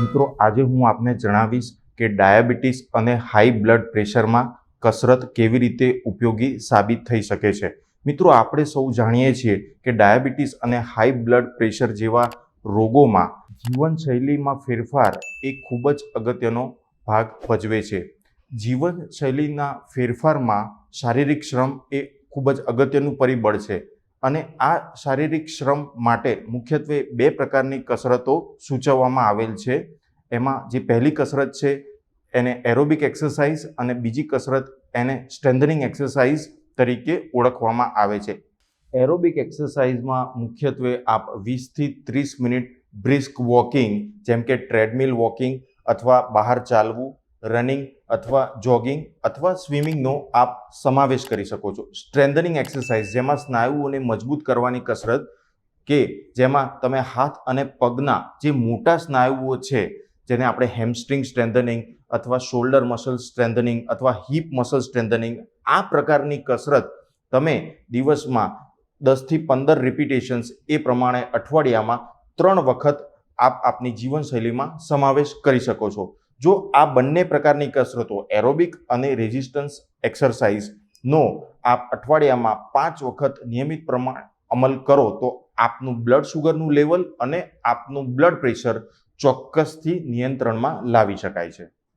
મિત્રો, આજે હું આપને જણાવીશ કે ડાયાબિટીસ અને હાઈ બ્લડ પ્રેશરમાં કસરત કેવી રીતે ઉપયોગી સાબિત થઈ શકે છે. મિત્રો, આપણે સૌ જાણીએ છીએ કે ડાયાબિટીસ અને હાઈ બ્લડ પ્રેશર જેવા રોગોમાં જીવનશૈલીમાં ફેરફાર એ ખૂબ જ અગત્યનો ભાગ ભજવે છે. જીવનશૈલીના ફેરફારમાં શારીરિક શ્રમ એ ખૂબ જ અગત્યનું પરિબળ છે. અને આ શારીરિક શ્રમ માટે મુખ્યત્વે બે પ્રકારની કસરતો સૂચવવામાં આવેલ છે. એમાં જે પહેલી કસરત છે, એને એરોબિક એક્સરસાઇઝ અને બીજી કસરત એને સ્ટ્રેન્થનિંગ એક્સરસાઇઝ તરીકે ઓળખવામાં આવે છે. એરોબિક એક્સરસાઇઝમાં મુખ્યત્વે આપ વીસથી ત્રીસ મિનિટ બ્રિસ્ક વોકિંગ, જેમ કે ટ્રેડમિલ વોકિંગ અથવા બહાર ચાલવું રનિંગ અથવા જોગિંગ અથવા સ્વિમિંગનો આપ સમાવેશ કરી શકો છો. સ્ટ્રેન્થનિંગ એક્સરસાઇઝ, જેમાં સ્નાયુઓને મજબૂત કરવાની કસરત કે જેમાં તમે હાથ અને પગના જે મોટા સ્નાયુઓ છે, જેને આપણે હેમસ્ટ્રિંગ સ્ટ્રેન્થનિંગ અથવા શોલ્ડર મસલ સ્ટ્રેન્થનિંગ અથવા હિપ મસલ સ્ટ્રેન્થનિંગ આ પ્રકારની કસરત તમે દિવસમાં દસથી પંદર રિપીટેશન્સ એ પ્રમાણે અઠવાડિયામાં ત્રણ વખત આપ આપની જીવનશૈલીમાં સમાવેશ કરી શકો છો. જો આ બંને પ્રકારની કસરતો એરોબિક અને રેઝિસ્ટન્સ એક્સરસાઇઝનો આપ અઠવાડિયામાં પાંચ વખત નિયમિત પ્રમાણ અમલ કરો તો આપનું બ્લડ શુગરનું લેવલ અને આપનું બ્લડ પ્રેશર ચોક્કસથી નિયંત્રણમાં લાવી શકાય છે.